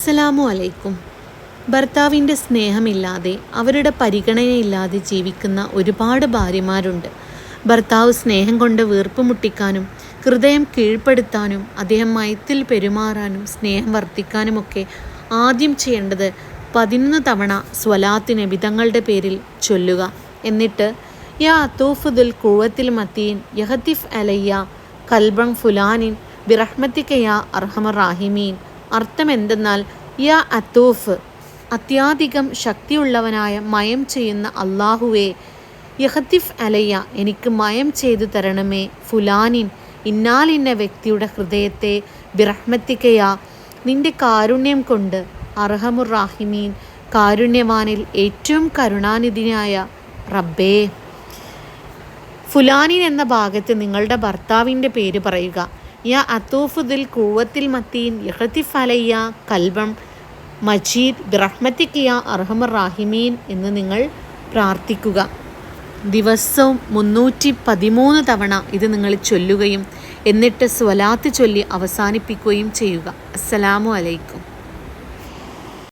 അസ്സലാമു അലൈക്കും. ഭർത്താവിന്റെ സ്നേഹമില്ലാതെ അവരുടെ പരിഗണനയില്ലാതെ ജീവിക്കുന്ന ഒരുപാട് ഭാര്യമാരുണ്ട്. ഭർത്താവ് സ്നേഹം കൊണ്ട് വീർപ്പ് മുട്ടിക്കാനും ഹൃദയം കീഴ്പ്പെടുത്താനും അദ്ദേഹം മയത്തിൽ പെരുമാറാനും സ്നേഹം വർദ്ധിക്കാനുമൊക്കെ ആദ്യം ചെയ്യേണ്ടത് പതിനൊന്ന് തവണ സ്വലാത്ത് വിധങ്ങളുടെ പേരിൽ ചൊല്ലുക. എന്നിട്ട് യാ അത്തൂഫുദുൽ കുവത്തിൽ മത്തീൻ യഹത്തിഫ് അലയ്യ കൽബം ഫുലാനിൻ ബിറഹ്മത്തിക്കയാ അർഹമർ റാഹിമീൻ അർത്ഥം എന്തെന്നാൽ യാ അത്തൂഫ് അത്യാധികം ശക്തിയുള്ളവനായ മയം ചെയ്യുന്ന അള്ളാഹുവേ യഹത്തിഫ് അലയ്യ എനിക്ക് മയം ചെയ്തു തരണമേ ഫുലാനിൻ ഇന്നാലിന്ന വ്യക്തിയുടെ ഹൃദയത്തെ ബിറഹ്മത്തിക്കയാ നിന്റെ കാരുണ്യം കൊണ്ട് അർഹമുറാഹിമീൻ കാരുണ്യവാനിൽ ഏറ്റവും കരുണാനിധിയായ റബ്ബേ. ഫുലാനിൻ എന്ന ഭാഗത്ത് നിങ്ങളുടെ ഭർത്താവിന്റെ പേര് പറയുക. യാ അത്തൂഫുദിൽ കൂവത്തിൽ മത്തീൻ യഹത്തിഫ് അലയ്യ കൽബം മജീദ് ബ്രഹ്മത്തിക്കിയ അർഹമർ റാഹിമീൻ എന്ന് നിങ്ങൾ പ്രാർത്ഥിക്കുക. ദിവസവും മുന്നൂറ്റി പതിമൂന്ന് തവണ ഇത് നിങ്ങൾ ചൊല്ലുകയും എന്നിട്ട് സ്വലാത്ത് ചൊല്ലി അവസാനിപ്പിക്കുകയും ചെയ്യുക. അസ്സലാമു അലൈക്കും.